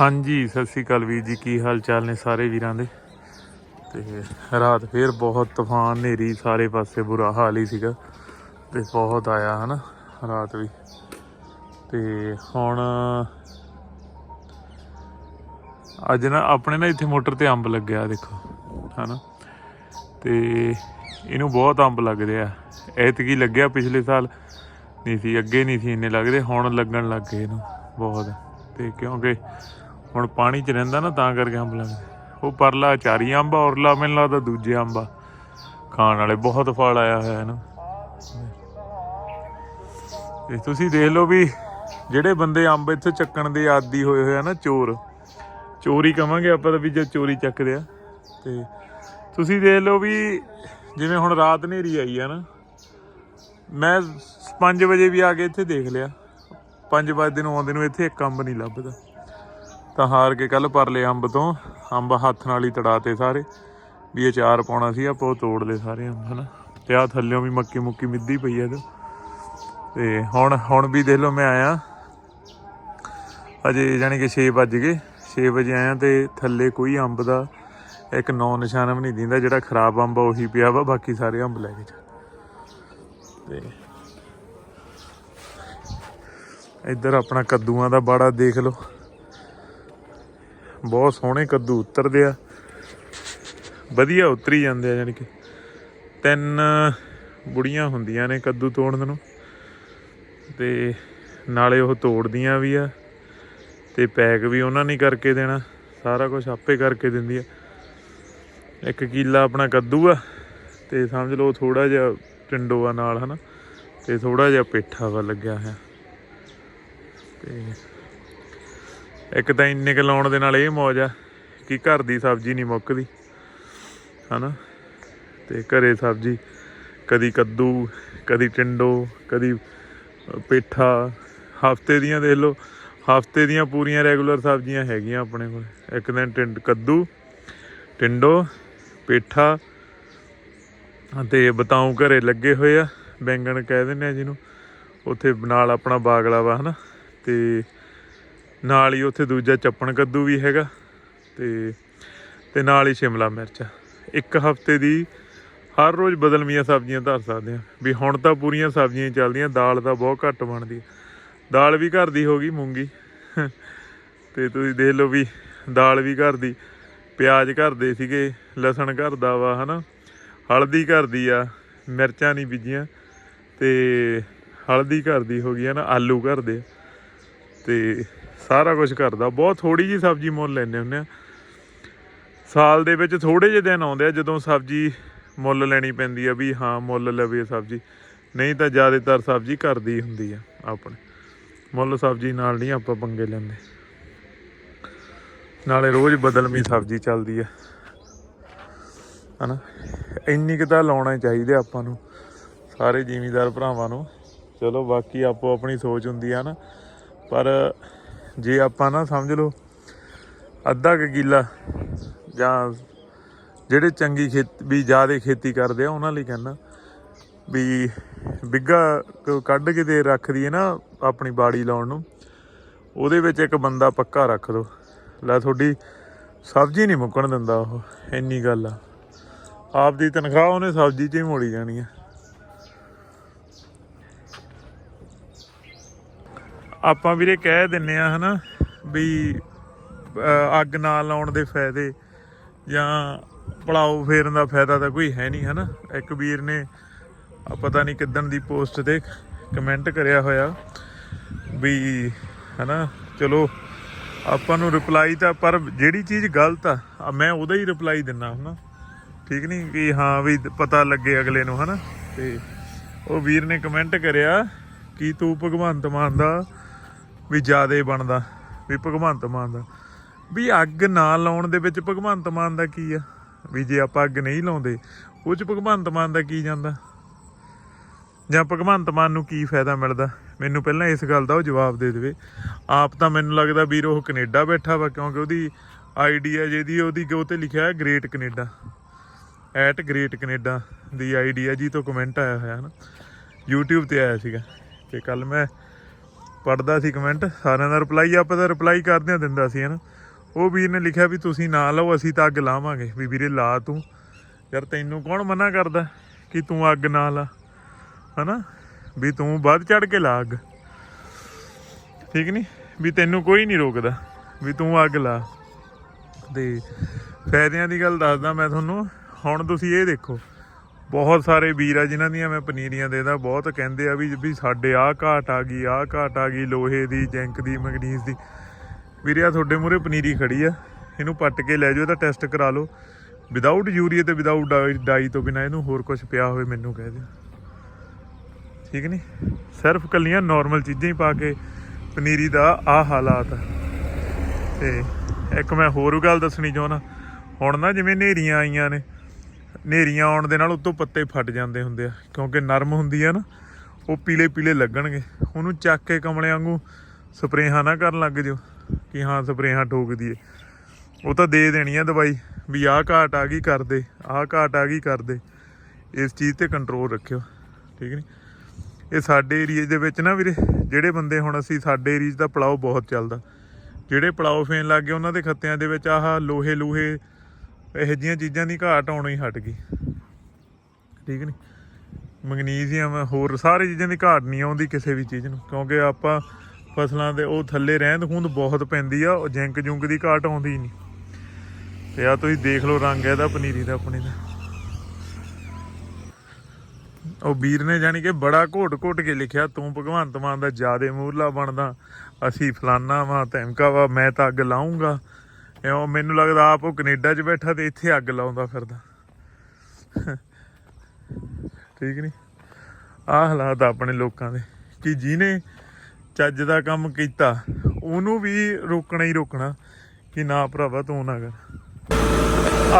ਹਾਂਜੀ, ਸਤਿ ਸ੍ਰੀ ਅਕਾਲ ਵੀਰ ਜੀ, ਕੀ ਹਾਲ ਚਾਲ ਨੇ ਸਾਰੇ ਵੀਰਾਂ ਦੇ? ਤੇ ਰਾਤ ਫੇਰ ਬਹੁਤ ਤੂਫਾਨ, ਹਨੇਰੀ, ਸਾਰੇ ਪਾਸੇ ਬੁਰਾ ਹਾਲ ਹੀ ਸੀਗਾ। ਤੇ ਬਹੁਤ ਆਇਆ ਹਨਾ, ਰਾਤ ਵੀ। ਤੇ ਹੁਣ ਅੱਜ ਨਾ, ਆਪਣੇ ਨਾ ਇੱਥੇ ਮੋਟਰ ਤੇ ਅੰਬ ਲੱਗਿਆ, ਦੇਖੋ, ਹਨਾ। ਤੇ ਇਹਨੂੰ ਬਹੁਤ ਅੰਬ ਲੱਗਦੇ ਆ ਐਤਕੀ ਲੱਗਿਆ ਪਿਛਲੇ ਸਾਲ, ਨਹੀਂ ਸੀ, ਅੱਗੇ ਨਹੀਂ ਸੀ ਇੰਨੇ ਲੱਗਦੇ, ਹੁਣ ਲੱਗਣ ਲੱਗ ਗਏ ਇਹਨੂੰ, ਬਹੁਤ। ਤੇ ਕਿਉਂਕਿ ਹੁਣ ਪਾਣੀ 'ਚ ਰਹਿੰਦਾ ਨਾ ਤਾਂ ਕਰਕੇ ਅੰਬ ਲੱਗਦੇ ਉਹ ਪਰਲਾ ਚਾਰੀ ਅੰਬ ਆ, ਔਰਲਾ ਮੈਨੂੰ ਲੱਗਦਾ ਦੂਜੇ ਅੰਬ ਆ। ਖਾਣ ਵਾਲੇ ਬਹੁਤ ਫਲ ਆਇਆ ਹੋਇਆ ਹੈ ਨਾ ਤੇ ਤੁਸੀਂ ਦੇਖ ਲਓ ਵੀ ਜਿਹੜੇ ਬੰਦੇ ਅੰਬ ਇੱਥੇ ਚੱਕਣ ਦੇ ਆਦੀ ਹੋਏ ਹੋਏ ਆ ਨਾ ਚੋਰ, ਚੋਰੀ ਕਵਾਂਗੇ ਆਪਾਂ ਤਾਂ ਵੀ ਜੇ ਚੋਰੀ ਚੱਕਦੇ ਆ। ਤੇ ਤੁਸੀਂ ਦੇਖ ਲਓ ਵੀ ਜਿਵੇਂ ਹੁਣ ਰਾਤ ਹਨੇਰੀ ਆਈ ਆ ਨਾ, ਮੈਂ 5 ਵਜੇ ਵੀ ਆ ਕੇ ਇੱਥੇ ਦੇਖ ਲਿਆ। 5 ਵਜੇ ਨੂੰ ਆਉਂਦੇ ਨੂੰ ਇੱਥੇ ਇੱਕ ਅੰਬ ਨਹੀਂ ਲੱਭਦਾ। ਤਾਂ ਹਾਰ ਕੇ ਕੱਲ ਪਰਲੇ ਅੰਬ ਤੋਂ ਅੰਬ ਹੱਥ ਨਾਲ ਹੀ ਤੜਾਤੇ ਸਾਰੇ। ਵੀ ਇਹ ਚਾਰ ਪਾਉਣਾ ਸੀ, ਆਪਾਂ ਉਹ ਤੋੜ ਲਏ ਸਾਰੇ ਅੰਬ, ਹਨਾ। ਤੇ ਆ ਥੱਲਿਓਂ ਵੀ ਮੱਕੀ ਮੁੱਕੀ ਮਿੱਧੀ ਪਈ ਆ ਤੇ। ਹੁਣ ਹੁਣ ਵੀ ਦੇਖ ਲਓ ਮੈਂ ਆਇਆ। ਅਜੇ ਜਾਨੀ ਕਿ 6 ਵੱਜ ਗਏ। 6 ਵਜੇ ਆਇਆ ਤੇ ਥੱਲੇ ਕੋਈ ਅੰਬ ਦਾ ਇੱਕ ਨੌ ਨਿਸ਼ਾਨ ਵੀ ਨਹੀਂ ਦਿੰਦਾ, ਜਿਹੜਾ ਖਰਾਬ ਅੰਬ ਆ ਉਹੀ ਪਿਆ ਵਾ, ਬਾਕੀ ਸਾਰੇ ਅੰਬ ਲੈ ਕੇ ਜਾ। ਤੇ ਇੱਧਰ ਆਪਣਾ ਕੱਦੂਆਂ ਦਾ ਬਾੜਾ ਦੇਖ ਲਓ। ਬਹੁਤ ਸੋਹਣੇ ਕੱਦੂ ਉਤਰਦੇ ਆ। ਵਧੀਆ ਉਤਰੀ ਜਾਂਦੇ ਆ ਜਾਨੀ ਕਿ ਤਿੰਨ ਬੁੜੀਆਂ ਹੁੰਦੀਆਂ ਨੇ ਕੱਦੂ ਤੋੜਨ ਨੂੰ। ਤੇ ਨਾਲੇ ਉਹ ਤੋੜਦੀਆਂ ਵੀ ਆ ਤੇ ਪੈਕ ਵੀ ਉਹਨਾਂ ਨੇ ਕਰਕੇ ਦੇਣਾ। ਸਾਰਾ ਕੁਝ ਆਪੇ ਕਰਕੇ ਦਿੰਦੀ ਆ। ਇੱਕ ਕਿੱਲਾ ਆਪਣਾ ਕੱਦੂ ਆ ਤੇ ਸਮਝ ਲਓ ਥੋੜਾ ਜਿਹਾ ਟਿੰਡੋ ਆ ਨਾਲ, ਹਨਾ? ਤੇ ਥੋੜਾ ਜਿਹਾ ਪੇਠਾ ਵਾ ਲੱਗਿਆ ਹੋਇਆ। ਤੇ ਇੱਕ ਤਾਂ ਇੰਨੇ ਕ ਲਾਉਣ ਦੇ ਨਾਲ ਇਹ ਮੌਜ ਆ ਕਿ ਘਰ ਦੀ ਸਬਜ਼ੀ ਨਹੀਂ ਮੁੱਕਦੀ, ਹਨਾ? ਤੇ ਘਰੇ ਸਬਜ਼ੀ, ਕਦੀ ਕੱਦੂ, ਕਦੀ ਟਿੰਡੋ, ਕਦੀ ਪੇਠਾ, ਹਫ਼ਤੇ ਦੀਆਂ ਦੇਖ ਲਓ, ਹਫ਼ਤੇ ਦੀਆਂ ਪੂਰੀਆਂ ਰੈਗੂਲਰ ਸਬਜ਼ੀਆਂ ਹੈਗੀਆਂ ਆਪਣੇ ਕੋਲ। ਇੱਕ ਦਿਨ ਟਿੰਡ, ਕੱਦੂ, ਟਿੰਡੋ, ਪੇਠਾ, ਤੇ ਬਤਾਉ ਘਰੇ ਲੱਗੇ ਹੋਏ ਆ, ਬੈਂਗਣ ਕਹਿ ਦਿੰਦੇ ਆ ਜਿਹਨੂੰ। ਉੱਥੇ ਨਾਲ ਆਪਣਾ ਬਾਗਲਾ ਵਾ, ਹਨਾ? ਤੇ ਨਾਲ ਹੀ ਉੱਥੇ ਦੂਜਾ ਚੱਪਣ ਕੱਦੂ ਵੀ ਹੈਗਾ ਤੇ ਤੇ ਨਾਲ ਹੀ ਸ਼ਿਮਲਾ ਮਿਰਚ। ਇੱਕ ਹਫ਼ਤੇ ਦੀ ਹਰ ਰੋਜ਼ ਬਦਲਵੀਆਂ ਸਬਜ਼ੀਆਂ ਧਰ ਸਕਦੇ ਆ ਵੀ ਹੁਣ ਤਾਂ ਪੂਰੀਆਂ ਸਬਜ਼ੀਆਂ ਹੀ ਚੱਲਦੀਆਂ, ਦਾਲ ਤਾਂ ਬਹੁਤ ਘੱਟ ਬਣਦੀ ਆ। ਦਾਲ ਵੀ ਘਰ ਦੀ ਹੋ ਗਈ ਮੂੰਗੀ। ਤੇ ਤੁਸੀਂ ਦੇਖ ਲਓ ਵੀ ਦਾਲ ਵੀ ਘਰ ਦੀ, ਪਿਆਜ਼ ਘਰ ਦੇ ਸੀਗੇ, ਲਸਣ ਘਰ ਦਾ ਵਾ, ਹਨਾ? ਹਲਦੀ ਘਰ ਦੀ ਆ, ਮਿਰਚਾਂ ਨਹੀਂ ਬੀਜੀਆਂ। ਤੇ ਹਲਦੀ ਘਰ ਦੀ ਹੋ ਗਈ ਆ ਨਾ ਆਲੂ ਘਰ ਦੇ। ਤੇ ਸਾਰਾ ਕੁਝ ਘਰ ਦਾ ਬਹੁਤ ਥੋੜੀ ਜੀ ਸਬਜ਼ੀ ਮੁੱਲ ਲੈਂਦੇ ਹੁੰਦੇ ਆ। ਸਾਲ ਦੇ ਵਿੱਚ ਥੋੜੇ ਜਿਹੇ ਦਿਨ ਆਉਂਦੇ ਆ ਜਦੋਂ ਸਬਜ਼ੀ ਮੁੱਲ ਲੈਣੀ ਪੈਂਦੀ ਆ ਵੀ ਹਾਂ ਮੁੱਲ ਲਵੇ ਸਬਜ਼ੀ। ਨਹੀਂ ਤਾਂ ਜ਼ਿਆਦਾਤਰ ਸਬਜ਼ੀ ਘਰ ਦੀ ਹੁੰਦੀ ਆ ਆਪਣੇ। ਮੁੱਲ ਸਬਜ਼ੀ ਨਾਲ ਨਹੀਂ ਆਪਾਂ ਪੰਗੇ ਲੈਂਦੇ। ਨਾਲੇ ਰੋਜ਼ ਬਦਲਵੀਂ ਸਬਜ਼ੀ ਚੱਲਦੀ ਆ। ਹਨਾ? ਇੰਨੀ ਕੁ ਤਾਂ ਲਾਉਣਾ ਚਾਹੀਦਾ ਆਪਾਂ ਨੂੰ। ਸਾਰੇ ਜ਼ਿਮੀਦਾਰ ਭਰਾਵਾਂ ਨੂੰ। ਚਲੋ ਬਾਕੀ ਆਪੋ ਆਪਣੀ ਸੋਚ ਹੁੰਦੀ ਆ ਨਾ ਪਰ ਜੇ ਆਪਾਂ ਨਾ ਸਮਝ ਲਓ ਅੱਧਾ ਕ ਕਿੱਲਾ ਜਾਂ ਜਿਹੜੇ ਚੰਗੀ ਖੇਤ, ਵੀ ਜ਼ਿਆਦਾ ਖੇਤੀ ਕਰਦੇ ਆ, ਉਹਨਾਂ ਲਈ ਕਹਿੰਦਾ ਵੀ ਬਿੱਗਾ ਕੱਢ ਕੇ ਤੇ ਰੱਖ ਦਈਏ ਨਾ ਆਪਣੀ ਬਾੜੀ ਲਾਉਣ ਨੂੰ, ਉਹਦੇ ਵਿੱਚ ਇੱਕ ਬੰਦਾ ਪੱਕਾ ਰੱਖ ਦੋ। ਲੈ ਤੁਹਾਡੀ ਸਬਜ਼ੀ ਨਹੀਂ ਮੁੱਕਣ ਦਿੰਦਾ ਉਹ, ਇੰਨੀ ਗੱਲ ਆ। ਆਪ ਦੀ ਤਨਖਾਹ ਉਹਨੇ ਸਬਜ਼ੀ 'ਚ ਹੀ ਮੋੜੀ ਜਾਣੀ ਆ। ਆਪਾਂ ਵੀਰੇ ਕਹਿ ਦਿੰਨੇ ਆ ਹਨਾ ਵੀ ਅੱਗ ਨਾ ਲਾਉਣ ਦੇ ਫਾਇਦੇ ਜਾਂ ਪੜਾਓ ਫੇਰਨ ਦਾ ਫਾਇਦਾ ਤਾਂ ਕੋਈ ਹੈ ਨਹੀਂ ਹਨਾ। ਇੱਕ ਵੀਰ ਨੇ ਪਤਾ ਨਹੀਂ ਕਿਦਣ ਦੀ ਪੋਸਟ ਤੇ ਕਮੈਂਟ ਕਰਿਆ ਹੋਇਆ ਵੀ ਹਨਾ, ਚਲੋ ਆਪਾਂ ਨੂੰ ਰਿਪਲਾਈ ਤਾਂ ਪਰ ਜਿਹੜੀ ਚੀਜ਼ ਗਲਤ ਆ ਆ ਮੈਂ ਉਹਦਾ ਹੀ ਰਿਪਲਾਈ ਦਿੰਨਾ ਹਨਾ। ਠੀਕ ਨਹੀਂ ਕਿ ਹਾਂ ਵੀ ਪਤਾ ਲੱਗੇ ਅਗਲੇ ਨੂੰ ਹਨਾ। ਤੇ ਉਹ ਵੀਰ ਨੇ ਕਮੈਂਟ ਕਰਿਆ, ਕਿ ਤੂੰ ਭਗਵੰਤ ਮਾਨ ਦਾ ਵੀ ਜਿਆਦੇ ਬਣਦਾ, ਵੀ ਭਗਵੰਤ ਮਾਨ ਦਾ। ਵੀ ਅੱਗ ਨਾ ਲਾਉਣ ਦੇ ਵਿੱਚ ਭਗਵੰਤ ਮਾਨ ਦਾ ਕੀ ਆ? ਵੀ ਜੇ ਆਪਾਂ ਅੱਗ ਨਹੀਂ ਲਾਉਂਦੇ, ਉਹ ਚ ਭਗਵੰਤ ਮਾਨ ਦਾ ਕੀ ਜਾਂਦਾ? ਜਾਂ ਭਗਵੰਤ ਮਾਨ ਨੂੰ ਕੀ ਫਾਇਦਾ ਮਿਲਦਾ? ਮੈਨੂੰ ਪਹਿਲਾਂ ਇਸ ਗੱਲ ਦਾ ਉਹ ਜਵਾਬ ਦੇ ਦੇਵੇ। ਆਪ ਤਾਂ ਮੈਨੂੰ ਲੱਗਦਾ ਵੀਰ ਉਹ ਕੈਨੇਡਾ ਬੈਠਾ ਵਾ, ਕਿਉਂਕਿ ਉਹਦੀ ਆਈਡੀ ਆ ਜਿਹਦੀ ਉਹਦੀ ਉਹ ਤੇ ਲਿਖਿਆ ਹੈ great Canada. At great Canada the ID ਆ ਜੀ ਤੋਂ ਕਮੈਂਟ ਆਇਆ ਹੋਇਆ, ਹਨਾ? YouTube ਤੇ ਆਇਆ ਸੀਗਾ ਤੇ ਕੱਲ ਮੈਂ ਪੜਦਾ ਸੀ ਕਮੈਂਟ ਸਾਰਿਆਂ ਦਾ ਰਿਪਲਾਈ ਆਪਾਂ ਤਾਂ ਰਿਪਲਾਈ ਕਰਦਿਆਂ ਦਿੰਦਾ ਸੀ, ਹਨਾ। ਉਹ ਵੀਰ ਨੇ ਲਿਖਿਆ ਵੀ ਤੁਸੀਂ ਨਾ ਲਓ, ਅਸੀਂ ਤਾਂ ਅੱਗ ਲਾਵਾਂਗੇ। ਵੀ ਵੀਰੇ ਲਾ ਤੂੰ। ਯਾਰ ਤੈਨੂੰ ਕੌਣ ਮਨਾ ਕਰਦਾ ਕਿ ਤੂੰ ਅੱਗ ਨਾ ਲਾ, ਹਨਾ? ਵੀ ਤੂੰ ਵੱਧ ਚੜ ਕੇ ਲਾ ਅੱਗ। ਠੀਕ ਨਹੀਂ ਵੀ ਤੈਨੂੰ ਕੋਈ ਨਹੀਂ ਰੋਕਦਾ ਵੀ ਤੂੰ ਅੱਗ ਲਾ। ਤੇ ਫਾਇਦਿਆਂ ਦੀ ਗੱਲ ਦੱਸਦਾ ਮੈਂ ਤੁਹਾਨੂੰ। ਹੁਣ ਤੁਸੀਂ ਇਹ ਦੇਖੋ ਬਹੁਤ ਸਾਰੇ ਵੀਰ ਆ ਜਿਨ੍ਹਾਂ ਦੀਆਂ ਮੈਂ ਪਨੀਰੀਆਂ ਦੇਦਾ, ਬਹੁਤ ਕਹਿੰਦੇ ਆ ਵੀ ਵੀ ਸਾਡੇ ਆਹ ਘਾਟ ਆ ਗਈ, ਆਹ ਘਾਟ ਆ ਗਈ, ਲੋਹੇ ਦੀ, ਜ਼ਿੰਕ ਦੀ, ਮੈਗਨੀਜ਼ ਦੀ। ਵੀਰੇ ਆ ਤੁਹਾਡੇ ਮੂਰੇ ਪਨੀਰੀ ਖੜੀ ਆ, ਇਹਨੂੰ ਪੱਟ ਕੇ ਲੈ ਜਾਓ, ਇਹਦਾ ਟੈਸਟ ਕਰਾ ਲਓ। ਵਿਦਆਊਟ ਯੂਰੀਆ ਤੇ ਵਿਦਆਊਟ ਡਾਈ ਤੋਂ ਬਿਨਾ ਇਹਨੂੰ ਹੋਰ ਕੁਝ ਪਿਆ ਹੋਵੇ ਮੈਨੂੰ ਕਹਿ ਦਿਓ। ਠੀਕ ਨਹੀਂ ਸਿਰਫ ਕੱਲੀਆਂ ਨਾਰਮਲ ਚੀਜ਼ਾਂ ਹੀ ਪਾ ਕੇ ਪਨੀਰੀ ਦਾ ਆ ਹਾਲਾਤ ਆ। ਤੇ ਇੱਕ ਮੈਂ ਹੋਰ ਗੱਲ ਦੱਸਣੀ ਚਾਹੁੰਦਾ, ਹੁਣ ਨਾ ਜਿਵੇਂ ਨੇਰੀਆਂ ਆਈਆਂ ਨੇ ਨੇਰੀਆਂ ਆਉਣ ਦੇ ਨਾਲ ਉੱਤੋਂ ਪੱਤੇ ਫਟ ਜਾਂਦੇ ਹੁੰਦੇ ਆ, ਕਿਉਂਕਿ ਨਰਮ ਹੁੰਦੀ ਆ ਨਾ, ਉਹ ਪੀਲੇ ਪੀਲੇ ਲੱਗਣਗੇ। ਉਹਨੂੰ ਚੱਕ ਕੇ ਕਮਲੇ ਵਾਂਗੂ ਸਪਰੇਹਾਂ ਨਾ ਕਰਨ ਲੱਗ ਜਿਓ, ਕਿ ਹਾਂ ਸਪਰੇਹਾਂ ਠੋਕ ਦਈਏ। ਉਹ ਤਾਂ ਦੇ ਦੇਣੀ ਆ ਦਵਾਈ, ਵੀ ਆਹ ਘਾਟ ਆ ਗਈ ਕਰ ਦੇ ਆਹ ਘਾਟ ਆ ਗਈ ਕਰ ਦੇ ਇਸ ਚੀਜ਼ ਤੇ ਕੰਟਰੋਲ ਰੱਖਿਓ, ਠੀਕ ਨਹੀਂ ਇਹ ਸਾਡੇ ਏਰੀਏ ਦੇ ਵਿੱਚ ਨਾ ਵੀਰੇ, ਜਿਹੜੇ ਬੰਦੇ ਹੁਣ ਅਸੀਂ ਸਾਡੇ ਏਰੀਏ 'ਚ ਤਾਂ ਪਲਾਓ ਬਹੁਤ ਚੱਲਦਾ। ਜਿਹੜੇ ਪਲਾਓ ਫੇਨ ਲੱਗ ਗਏ, ਉਹਨਾਂ ਦੇ ਖੱਤਿਆਂ ਦੇ ਵਿੱਚ ਆਹ ਲੋਹੇ ਲੋਹੇ ਇਹੋ ਜਿਹੀਆਂ ਚੀਜ਼ਾਂ ਦੀ ਘਾਟ ਆਉਣੋਂ ਹੀ ਹਟ ਗਈ। ਠੀਕ ਨਹੀਂ ਮੈਗਨੀਜ਼ੀਅਮ ਹੋਰ ਸਾਰੇ ਚੀਜ਼ਾਂ ਦੀ ਘਾਟ ਨਹੀਂ ਆਉਂਦੀ ਕਿਸੇ ਵੀ ਚੀਜ਼ ਨੂੰ, ਕਿਉਂਕਿ ਆਪਾਂ ਫਸਲਾਂ ਦੇ ਉਹ ਥੱਲੇ ਰਹਿੰਦ ਖੂੰਦ ਬਹੁਤ ਪੈਂਦੀ ਆ, ਉਹ ਜਿੰਕ ਜੁੰਕ ਦੀ ਘਾਟ ਆਉਂਦੀ ਹੀ ਨਹੀਂ ਤੇ ਆ ਤੁਸੀਂ ਦੇਖ ਲਓ ਰੰਗ ਇਹਦਾ, ਪਨੀਰੀ ਦਾ, ਆਪਣੇ ਦਾ। ਉਹ ਵੀਰ ਨੇ ਜਾਣੀ ਕਿ ਬੜਾ ਘੋਟ ਘੋਟ ਕੇ ਲਿਖਿਆ, ਤੂੰ ਭਗਵੰਤ ਮਾਨ ਦਾ ਜਿਆਦੇ ਮੂਰਲਾ ਬਣਦਾ, ਅਸੀਂ ਫਲਾਨਾ ਵਾ ਧਮਕਾ ਵਾ, ਮੈਂ ਤਾਂ ਅੱਗ ਲਾਉਂਗਾ ਇਉਂ ਮੈਨੂੰ ਲੱਗਦਾ ਆਪ ਉਹ ਕੈਨੇਡਾ 'ਚ ਬੈਠਾ ਤੇ ਇੱਥੇ ਅੱਗ ਲਾਉਂਦਾ ਫਿਰਦਾ। ਠੀਕ ਨਹੀਂ ਆਹ ਹਾਲਾਤ ਆਪਣੇ ਲੋਕਾਂ ਦੇ। ਕਿ ਜਿਹਨੇ ਚੱਜ ਦਾ ਕੰਮ ਕੀਤਾ, ਉਹਨੂੰ ਵੀ ਰੋਕਣਾ ਹੀ ਰੋਕਣਾ ਕਿ ਨਾ ਭਰਾਵਾ ਤੂੰ ਨਾ ਕਰ।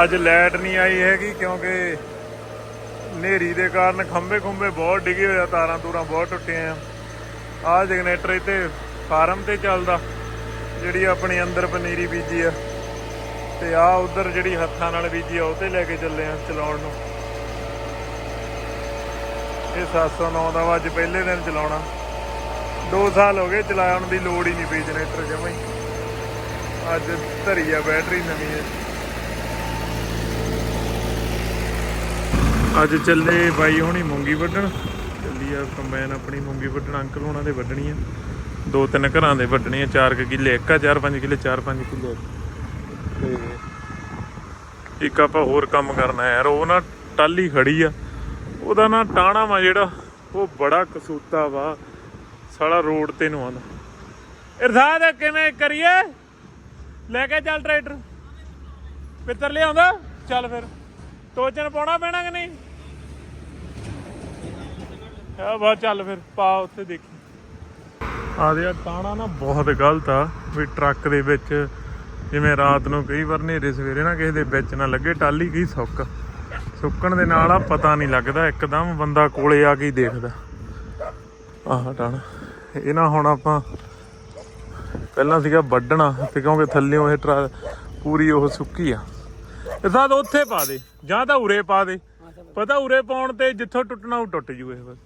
ਅੱਜ ਲਾਈਟ ਨਹੀਂ ਆਈ ਹੈਗੀ ਕਿਉਂਕਿ ਹਨੇਰੀ ਦੇ ਕਾਰਨ ਖੰਭੇ ਖੁੰਬੇ ਬਹੁਤ ਡਿੱਗੇ ਹੋਏ ਆ, ਤਾਰਾਂ ਤੂਰਾਂ ਬਹੁਤ ਟੁੱਟੀਆਂ ਆ। ਆਹ ਜਨਰੇਟਰ ਇੱਥੇ ਫਾਰਮ ਤੇ ਚੱਲਦਾ, ਜਿਹੜੀ ਆਪਣੀ ਅੰਦਰ ਪਨੀਰੀ ਬੀਜੀ ਆ। ਤੇ ਆ ਉਧਰ ਜਿਹੜੀ ਹੱਥਾਂ ਨਾਲ ਬੀਜੀ ਆ, ਉਹ ਤੇ ਲੈ ਕੇ ਚੱਲੇ ਆ ਚਲਾਉਣ ਨੂੰ। ਇਹ 709 ਦਾ ਵਾ, ਅੱਜ ਪਹਿਲੇ ਦਿਨ ਚਲਾਉਣਾ। 2 ਸਾਲ ਹੋ ਗਏ ਚਲਾਉਣ ਦੀ, ਲੋੜ ਹੀ ਨਹੀਂ ਪਈ ਜਨਰੇਟਰ ਜਮਾਂ ਹੀ। ਅੱਜ ਧਰੀ ਆ ਬੈਟਰੀ ਨਵੀਂ ਹੈ ਅੱਜ ਚੱਲੇ ਬਾਈ ਹੋਣੀ ਮੂੰਗੀ ਵੱਢਣ। ਚੱਲੀ ਆ ਕੰਬਾਈਨ ਆਪਣੀ ਮੂੰਗੀ ਵੱਢਣ, ਅੰਕਲ ਉਹਨਾਂ ਦੇ ਵੱਢਣੀ ਆ। ਦੋ ਤਿੰਨ ਘਰਾਂ ਦੇ ਵੱਢਣੀ ਆ 4 ਕਿੱਲੇ, ਇੱਕ ਆ 4-5 ਕਿੱਲੇ 4-5 ਕਿੱਲੇ। ਤੇ ਇੱਕ ਆਪਾਂ ਹੋਰ ਕੰਮ ਕਰਨਾ ਯਾਰ, ਉਹ ਨਾ ਟਾਲੀ ਖੜੀ ਆ। ਉਹਦਾ ਨਾ ਟਾਣਾ ਵਾ ਜਿਹੜਾ, ਉਹ ਬੜਾ ਕਸੂਤਾ ਵਾ। ਸਾਲਾ ਰੋਡ ਤੇ ਨੂੰ ਆਉਂਦਾ। ਇਰਸ਼ਾਦ, ਕਿਵੇਂ ਕਰੀਏ? ਲੈ ਕੇ ਚੱਲ ਟਰੈਕਟਰ। ਪਿੱਤਰ ਲਿਆਉਂਦਾ? ਚੱਲ ਫਿਰ। ਟੋਚਨ ਪਾਉਣਾ ਪੈਣਾ ਕਿ ਨਹੀਂ? ਆ ਬਾ, ਚੱਲ ਫਿਰ। ਪਾ ਉੱਥੇ ਦੇਖੀ। ਆਦੇ ਆ ਟਾਣਾ ਨਾ ਬਹੁਤ ਗਲਤ ਆ, ਵੀ ਟਰੱਕ ਦੇ ਵਿੱਚ ਜਿਵੇਂ ਰਾਤ ਨੂੰ ਕਈ ਵਾਰ ਨੇਰੇ ਸਵੇਰੇ ਨਾ ਕਿਸੇ ਦੇ ਵਿੱਚ ਨਾ ਲੱਗੇ ਟਾਲੀ ਕੀ ਸੁੱਕ। ਸੁੱਕਣ ਦੇ ਨਾਲ ਆ ਪਤਾ ਨਹੀਂ ਲੱਗਦਾ, ਇੱਕਦਮ ਬੰਦਾ ਕੋਲੇ ਆ ਕੇ ਹੀ ਦੇਖਦਾ। ਆਹ ਟਾਣਾ ਇਹ ਨਾ ਹੁਣ ਆਪਾਂ ਪਹਿਲਾਂ ਸੀਗਾ ਵੱਢਣਾ, ਤੇ ਕਿਉਂਕਿ ਥੱਲੇੋਂ ਇਹ ਟਰਾ ਪੂਰੀ ਉਹ ਸੁੱਕੀ ਆ। ਇਹ ਸਾਦ ਉੱਥੇ ਪਾ ਦੇ, ਜਾਂ ਤਾਂ ਉਰੇ ਪਾ ਦੇ। ਪਤਾ ਉਰੇ ਪਾਉਣ ਤੇ ਜਿੱਥੋਂ ਟੁੱਟਣਾ ਉਹ ਟੁੱਟ ਜੂ ਇਹ ਬਸ।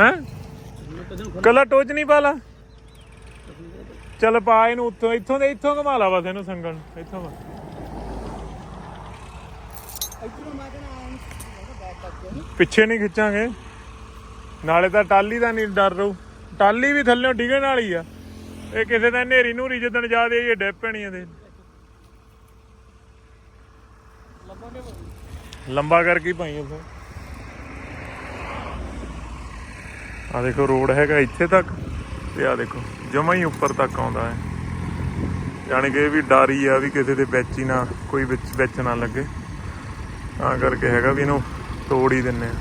ਹੈ? ਕੱਲਾ ਟੋਚ ਨਹੀਂ ਪਾ ਲਾ? ਚੱਲ ਪਾ ਇਹਨੂੰ ਉੱਥੋਂ ਇੱਥੋਂ ਦੇ ਇੱਥੋਂ ਘਮਾ ਲਾ ਬਸ ਇਹਨੂੰ ਸੰਗਲ ਨੂੰ, ਇੱਥੋਂ ਬਸ ਪਿੱਛੇ ਨਹੀਂ ਖਿੱਚਾਂਗੇ। ਨਾਲੇ ਤਾਂ ਟਾਲੀ ਦਾ ਨਹੀਂ ਡਰ ਰਹੂ। ਟਾਲੀ ਵੀ ਥੱਲੇੋਂ ਡਿੱਗਣ ਵਾਲੀ ਆ। ਇਹ ਕਿਸੇ ਦਾ ਨੇਰੀ ਨੂਰੀ ਜਿੱਦਣ ਜਾ ਦੇ ਇਹ ਡਿੱਪ ਪੈਣੀਆਂ ਦੇ ਲੰਬਾ ਕਰਕੇ ਪਾਈ ਉੱਥੇ? ਆ ਦੇਖੋ ਰੋਡ ਹੈਗਾ ਇੱਥੇ ਤੱਕ ਤੇ ਆ ਦੇਖੋ। ਜਮਾ ਹੀ ਉੱਪਰ ਤੱਕ ਆਉਂਦਾ ਹੈ। ਯਾਨੀ ਕਿ ਇਹ ਵੀ ਡਰ ਹੀ ਆ ਵੀ ਕਿਸੇ ਦੇ ਵਿੱਚ ਹੀ ਨਾ, ਕੋਈ ਵਿੱਚ ਵਿੱਚ ਨਾ ਲੱਗੇ। ਤਾਂ ਕਰਕੇ ਹੈਗਾ ਵੀ ਇਹਨੂੰ ਤੋੜ ਹੀ ਦਿੰਨੇ ਆ।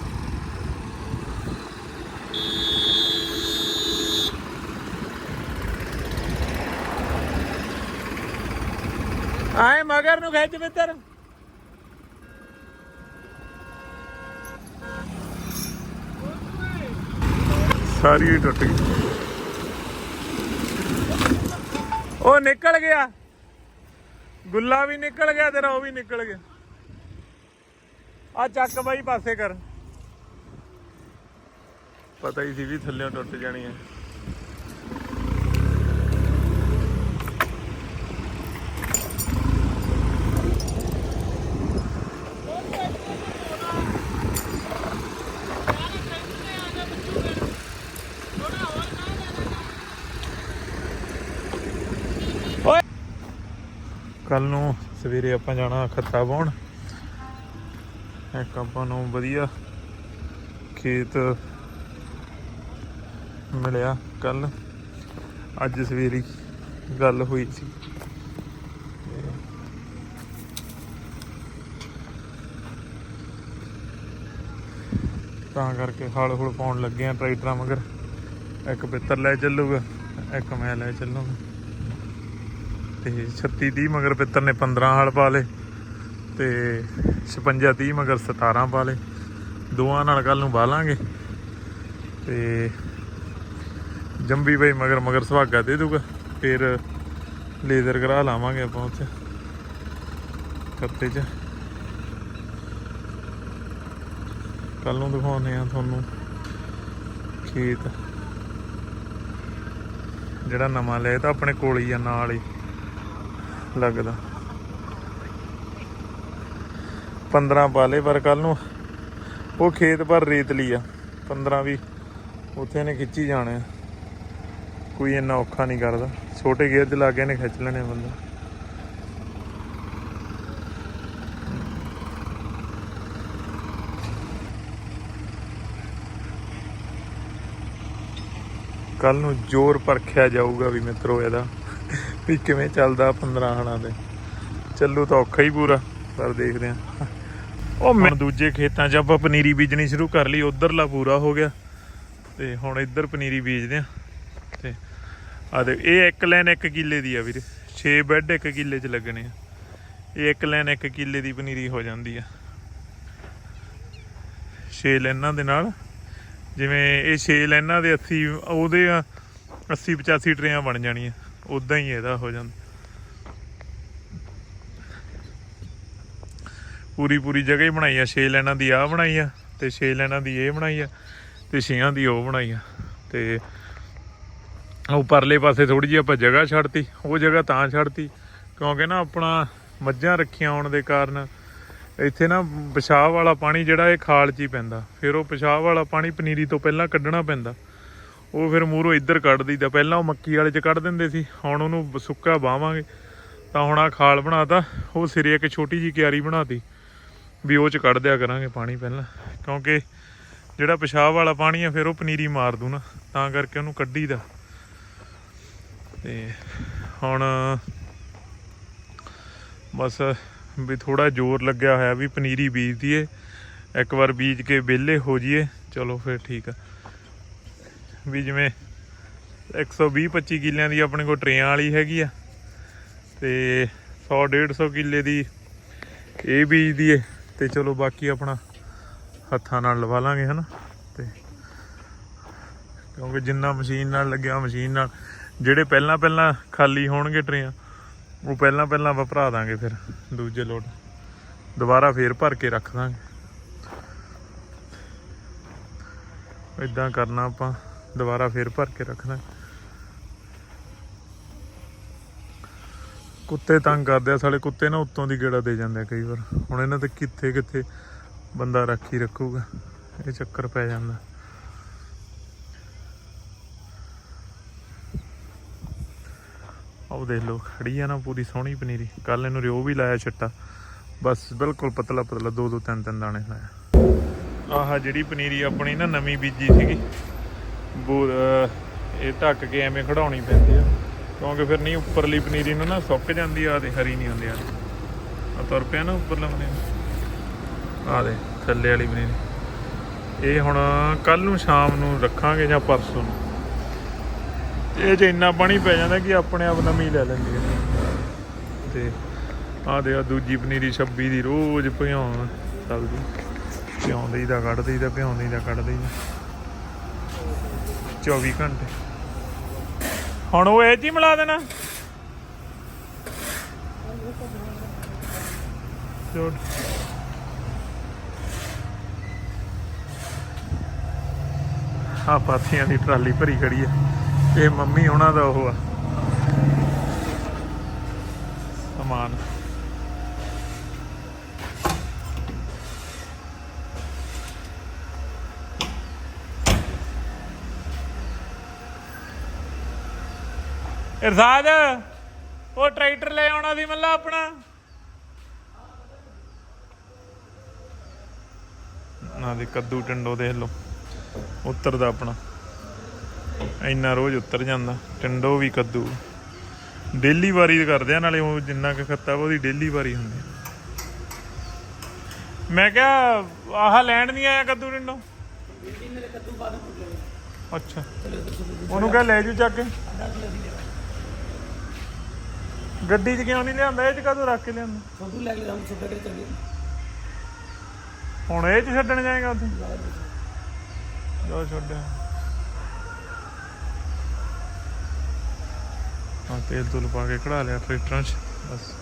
ਆਏ ਮਗਰ ਨੂੰ ਖਿੱਚ ਮਿੱਤਰ। ਸਾਰੀ ਟੁੱਟ ਗਈ। ਉਹ ਨਿਕਲ ਗਿਆ। ਗੁੱਲਾ ਵੀ ਨਿਕਲ ਗਿਆ ਤੇਰਾ, ਉਹ ਵੀ ਨਿਕਲ ਗਿਆ। ਆ ਚੱਕ ਬਾਈ, ਪਾਸੇ ਕਰ। ਪਤਾ ਹੀ ਸੀ ਵੀ ਥੱਲੇੋਂ ਟੁੱਟ ਜਾਣੀ ਹੈ ਕੱਲ ਨੂੰ ਸਵੇਰੇ ਆਪਾਂ ਜਾਣਾ ਖੱਤਾ ਪਾਉਣ ਇੱਕ ਆਪਾਂ ਨੂੰ ਵਧੀਆ ਖੇਤ ਮਿਲਿਆ ਕੱਲ। ਅੱਜ ਸਵੇਰੇ ਗੱਲ ਹੋਈ ਸੀ। ਤਾਂ ਕਰਕੇ ਹਲ ਹੁਲ ਪਾਉਣ ਲੱਗੇ ਆ ਟਰੈਕਟਰਾਂ ਮਗਰ। ਇੱਕ ਪਿੱਤਰ ਲੈ ਚੱਲੂਗਾ, ਇੱਕ ਮੈਂ ਲੈ ਚੱਲੂਗਾ। ਤੇ 36 30 ਮਗਰ ਪਿੱਤਰ ਨੇ 15 ਹਲ ਪਾ ਲੇ ਤੇ 56 30 ਮਗਰ 17 ਪਾ ਲੇ ਦੋਵਾਂ ਨਾਲ ਕੱਲ ਨੂੰ ਬਾਲਾਂਗੇ। ਤੇ ਜੰਬੀ ਬਈ ਮਗਰ ਮਗਰ ਸੁਹਾਗਾ ਦੇ ਦੂਗਾ। ਫਿਰ ਲੇਜ਼ਰ ਕਰਾ ਲਾਵਾਂਗੇ ਆਪਾਂ ਉੱਥੇ। ਕੱਤੇ 'ਚ। ਕੱਲ ਨੂੰ ਦਿਖਾਉਂਦੇ ਆ ਤੁਹਾਨੂੰ ਖੇਤ। ਜਿਹੜਾ ਨਵਾਂ ਲਿਆ ਤਾਂ ਆਪਣੇ ਕੋਲ ਹੀ ਆ ਨਾਲ ਹੀ। ਲੱਗਦਾ। 15 ਪਾਲੇ ਪਰ ਕੱਲ ਨੂੰ ਉਹ ਖੇਤ ਪਰ ਰੇਤਲੀ ਆ। 15 ਵੀ ਉੱਥੇ ਨੇ ਖਿੱਚੀ ਜਾਣੇ ਕੋਈ ਇੰਨਾ ਔਖਾ ਨਹੀਂ ਕਰਦਾ। ਛੋਟੇ ਗੇਅਰ ਦੇ ਲਾਗੇ ਨੇ ਖਿੱਚ ਲੈਣੇ ਬੰਦਾ। ਕੱਲ ਨੂੰ ਜ਼ੋਰ ਪਰਖਿਆ ਜਾਊਗਾ ਵੀ ਮਿੱਤਰੋ ਇਹਦਾ। ਵੀ ਕਿਵੇਂ ਚੱਲਦਾ 15 ਹਣਾ ਤੇ। ਚੱਲੂ ਤਾਂ ਔਖਾ ਹੀ ਪੂਰਾ, ਪਰ ਦੇਖਦੇ ਆ ਉਹ ਮੈਂ ਦੂਜੇ ਖੇਤਾਂ 'ਚ ਆਪਾਂ ਪਨੀਰੀ ਬੀਜਣੀ ਸ਼ੁਰੂ ਕਰ ਲਈ, ਉਧਰਲਾ ਪੂਰਾ ਹੋ ਗਿਆ। ਤੇ ਹੁਣ ਇੱਧਰ ਪਨੀਰੀ ਬੀਜਦੇ ਆ ਤੇ ਆ ਦੇ ਇਹ ਇੱਕ ਲਾਈਨ ਇੱਕ ਕਿੱਲੇ ਦੀ ਆ ਵੀਰੇ। 6 ਬੈੱਡ ਇੱਕ ਕਿੱਲੇ 'ਚ ਲੱਗਣੇ ਆ। ਇਹ ਇੱਕ ਲਾਈਨ ਇੱਕ ਕਿੱਲੇ ਦੀ ਪਨੀਰੀ ਹੋ ਜਾਂਦੀ ਆ। 6 ਲਾਈਨਾਂ ਦੇ ਨਾਲ। ਜਿਵੇਂ ਇਹ 6 ਲਾਈਨਾਂ ਦੇ 80 ਉਹਦੇ ਆ 80 85 ਟਰੇਆਂ ਬਣ ਜਾਣੀਆਂ। ਉਦਾਂ ਹੀ ਇਹਦਾ ਹੋ ਜਾਂਦਾ। ਪੂਰੀ ਪੂਰੀ ਜਗ੍ਹਾ ਹੀ ਬਣਾਈ ਆ 6 ਲਾਈਨਾਂ ਦੀ ਆ ਬਣਾਈ ਆ, ਤੇ 6 ਲਾਈਨਾਂ ਦੀ ਇਹ ਬਣਾਈ ਆ, ਤੇ 6ਾਂ ਦੀ ਉਹ ਬਣਾਈ ਆ, ਤੇ ਉਹ ਪਰਲੇ ਪਾਸੇ ਥੋੜੀ ਜਿਹੀ ਆਪਾਂ ਜਗ੍ਹਾ ਛੱਡਤੀ, ਉਹ ਜਗ੍ਹਾ ਤਾਂ ਛੱਡਤੀ, ਕਿਉਂਕਿ ਨਾ ਆਪਣਾ ਮੱਝਾਂ ਰੱਖੀਆਂ ਹੋਣ ਦੇ ਕਾਰਨ ਇੱਥੇ ਨਾ ਪਿਸ਼ਾਬ ਵਾਲਾ ਪਾਣੀ ਜਿਹੜਾ ਇਹ ਖਾਲ 'ਚ ਹੀ ਪੈਂਦਾ, ਫਿਰ ਉਹ ਪਿਸ਼ਾਬ ਵਾਲਾ ਪਾਣੀ ਪਨੀਰੀ ਤੋਂ ਪਹਿਲਾਂ ਕੱਢਣਾ ਪੈਂਦਾ। ਉਹ ਫਿਰ ਮੂਹਰੋਂ ਇੱਧਰ ਕੱਢ ਦਈਦਾ ਪਹਿਲਾਂ ਉਹ ਮੱਕੀ ਵਾਲੇ 'ਚ ਕੱਢ ਦਿੰਦੇ ਸੀ, ਹੁਣ ਉਹਨੂੰ ਸੁੱਕਾ ਬਾਵਾਂਗੇ। ਤਾਂ ਹੁਣ ਆ ਖਾਲ ਬਣਾਤਾ, ਉਹ ਸਿਰੇ ਇੱਕ ਛੋਟੀ ਜੀ ਕਿਆਰੀ ਬਣਾਤੀ, ਵੀ ਉਹ 'ਚ ਕੱਢ ਦਿਆ ਕਰਾਂਗੇ ਪਾਣੀ ਪਹਿਲਾਂ। ਕਿਉਂਕਿ ਜਿਹੜਾ ਪਿਸ਼ਾਬ ਵਾਲਾ ਪਾਣੀ ਆ, ਫਿਰ ਉਹ ਪਨੀਰੀ ਮਾਰ ਦੂ ਨਾ, ਤਾਂ ਕਰਕੇ ਉਹਨੂੰ ਕੱਢੀਦਾ ਤੇ ਹੁਣ ਬਸ ਵੀ ਥੋੜਾ ਜ਼ੋਰ ਲੱਗਿਆ ਹੋਇਆ ਵੀ ਪਨੀਰੀ ਬੀਜ ਦਈਏ ਇੱਕ ਵਾਰ ਬੀਜ ਕੇ ਵਿਹਲੇ ਹੋ ਜਾਈਏ, ਚਲੋ ਫਿਰ ਠੀਕ ਆ। ਵੀ ਜਿਵੇਂ 120 25 ਕਿੱਲਿਆਂ ਦੀ ਆਪਣੇ ਕੋਲ ਟਰੇਆਂ ਵਾਲੀ ਹੈਗੀ ਆ ਤੇ 100 150 ਕਿੱਲੇ ਦੀ ਇਹ ਬੀਜ ਦਈਏ ਤੇ ਚਲੋ ਬਾਕੀ ਆਪਣਾ ਹੱਥਾਂ ਨਾਲ ਲਵਾ ਲਾਂਗੇ ਹਨਾ ਤੇ ਕਿਉਂਕਿ ਜਿੰਨਾ ਮਸ਼ੀਨ ਨਾਲ ਲੱਗਿਆ ਮਸ਼ੀਨ ਨਾਲ, ਜਿਹੜੇ ਪਹਿਲਾਂ ਪਹਿਲਾਂ ਖਾਲੀ ਹੋਣਗੇ ਟਰੇਆਂ, ਉਹ ਪਹਿਲਾਂ ਪਹਿਲਾਂ ਆਪਾਂ ਭਰਾ ਦਾਂਗੇ ਫਿਰ ਦੂਜੇ ਲੋਟ। ਦੁਬਾਰਾ ਫੇਰ ਭਰ ਕੇ ਰੱਖ ਦਾਂਗੇ। ਇਦਾਂ ਕਰਨਾ ਆਪਾਂ। ਦੁਬਾਰਾ ਫੇਰ ਭਰ ਕੇ ਰੱਖਣਾ। ਕੁੱਤੇ ਤੰਗ ਕਰਦੇ ਆ, ਸਾਲੇ ਕੁੱਤੇ ਨਾ ਉੱਤੋਂ ਦੀ ਗੇੜਾ ਦੇ ਜਾਂਦੇ ਆ ਕਈ ਵਾਰ। ਹੁਣ ਇਹਨਾਂ ਤੇ ਕਿੱਥੇ ਕਿੱਥੇ ਬੰਦਾ ਰੱਖੀ ਰੱਖੂਗਾ, ਇਹ ਚੱਕਰ ਪੈ ਜਾਂਦਾ। ਉਹ ਦੇਖ ਲਓ, ਖੜੀ ਆ ਨਾ ਪੂਰੀ ਸੋਹਣੀ ਪਨੀਰੀ। ਕੱਲ ਇਹਨੂੰ ਰਿਓ ਵੀ ਲਾਇਆ ਛੱਟਾ। ਬਸ ਬਿਲਕੁਲ ਪਤਲਾ ਪਤਲਾ, ਦੋ ਦੋ ਤਿੰਨ ਤਿੰਨ ਦਾਣੇ ਲਾਇਆ ਆਹ ਜਿਹੜੀ ਪਨੀਰੀ ਆਪਣੀ ਨਾ ਨਵੀਂ ਬੀਜੀ ਸੀਗੀ ਇਹ ਢੱਕ ਕੇ ਐਵੇਂ ਖੜਾਉਣੀ ਪੈਂਦੀ ਆ। ਕਿਉਂਕਿ ਫਿਰ ਨਹੀਂ, ਉੱਪਰਲੀ ਪਨੀਰੀ ਨੂੰ ਨਾ ਸੁੱਕ ਜਾਂਦੀ ਆ ਤੇ ਹਰੀ ਨਹੀਂ ਹੁੰਦੀ ਆ। ਆ ਤੁਰ ਪਿਆ ਨਾ ਉੱਪਰਲਾ ਪਨੀਰੀ। ਆ ਦੇ ਥੱਲੇ ਵਾਲੀ ਪਨੀਰੀ। ਇਹ ਹੁਣ ਕੱਲ ਨੂੰ ਸ਼ਾਮ ਨੂੰ ਰੱਖਾਂਗੇ ਜਾਂ ਪਰਸੋਂ ਨੂੰ। ਇਹ ਚ ਇੰਨਾ ਪਾਣੀ ਪੈ ਜਾਂਦਾ ਕਿ ਆਪਣੇ ਆਪ ਨਮੀ ਲੈ ਲੈਂਦੀ ਹੈ ਤੇ ਆਹ ਦੇ ਆ ਦੂਜੀ ਪਨੀਰੀ 26 ਦੀ ਰੋਜ਼ ਭਿਉਣ ਸਬਜ਼ੀ ਭਿਉਂਦੀ ਦਾ ਕੱਢਦੀ ਦਾ ਭਿਉਂਦੀ ਦਾ ਕੱਢਦੀ ਦਾ 24 ਘੰਟੇ। ਹੁਣ ਉਹ ਇਹ 'ਚ ਮਿਲਾ ਦੇਣਾ। ਚੋਟ ਆ ਪਾਥੀਆਂ ਦੀ ਟਰਾਲੀ ਭਰੀ ਖੜੀ ਆ। ਇਹ ਮੰਮੀ ਉਹਨਾਂ ਦਾ ਉਹ ਆ। ਇਰਸ਼ਾਦ, ਉਹ ਟਰੈਕਟਰ ਲੈ ਆਉਣਾ ਸੀ ਮੱਲਾ ਆਪਣਾ। ਨਾ ਦੇ ਕੱਦੂ ਟੰਡੋ ਦੇਖ ਲਓ, ਉੱਤਰਦਾ ਆਪਣਾ। ਇੰਨਾ ਰੋਜ਼ ਉੱਤਰ ਜਾਂਦਾ, ਟੰਡੋ ਵੀ ਕੱਦੂ। ਡੇਲੀ ਵਾਰੀ ਕਰਦੇ ਆ, ਨਾਲੇ ਉਹ ਜਿੰਨਾ ਕੁ ਖੱਤਾ ਉਹਦੀ ਡੇਲੀ ਵਾਰੀ ਹੁੰਦੀ ਮੈਂ ਕਿਹਾ, ਆਹ ਲੈਣ ਨਹੀਂ ਆਇਆ ਕੱਦੂ ਟੰਡੋ? ਅੱਛਾ। ਉਹਨੂੰ ਕਹ ਲੈ ਜੂ ਚੱਕ ਕੇ। ਗੱਡੀ 'ਚ ਕਿਉਂ ਨਹੀਂ ਲਿਆਂਦਾ? ਇਹ 'ਚ ਕਦੋਂ ਰੱਖ ਕੇ ਲਿਆਂਦਾ? ਛੋਟੂ ਲੈ ਕੇ ਹਮ ਛੋਟਾ ਕਰ ਚੱਲੇ। ਹੁਣ ਇਹ 'ਚ ਛੱਡਣ ਜਾਏਗਾ ਉੱਥੇ? ਜੋ ਛੱਡਿਆ ਹਾਂ ਤੇਲ ਤੁਲ ਪਾ ਕੇ ਕਢਾ ਲਿਆ ਟਰੈਕਟਰਾਂ 'ਚ। ਬਸ।